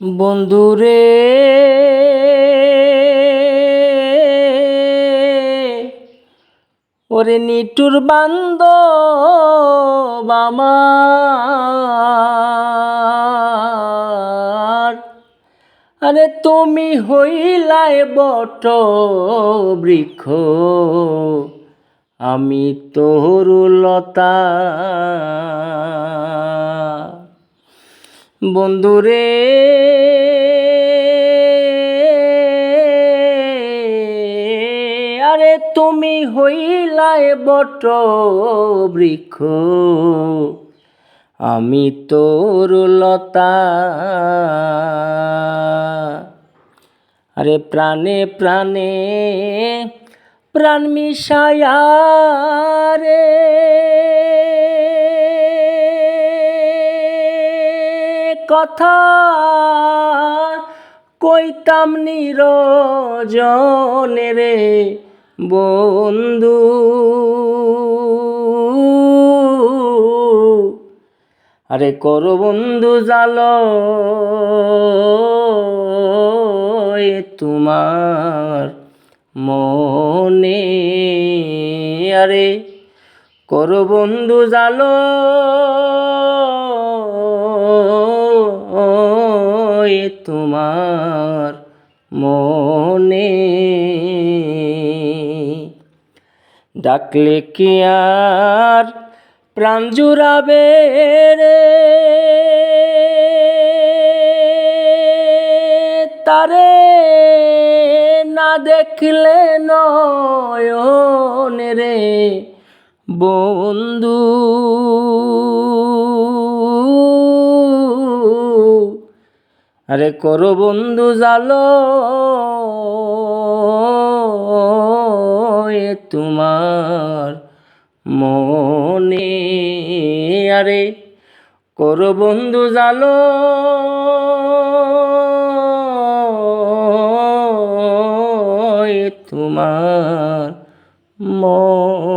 বন্ধুরে। ওরে নিটুর বান্দ বামার আরে তুমি হইলাই বট বৃক্ষ আমি তরুলতা। বন্ধুরে। আরে তুমি হইলাই বট বৃক্ষ। আমি তোর লতা। আরে প্রাণে প্রাণে প্রাণ মিশায়া রে। কথা কইতাম নিরজনে বন্ধু। আরে কর বন্ধু জাল তোমার মনে। আরে কর বন্ধু জাল তোমার মনে। ডাকলে কি আর প্রাণ জুড়াবে রে? তারে না দেখলে নয়ন রে বন্ধু। আরে করো বন্ধু জালো এ তোমার মনে। আরে করো বন্ধু জালো তোমার মনে।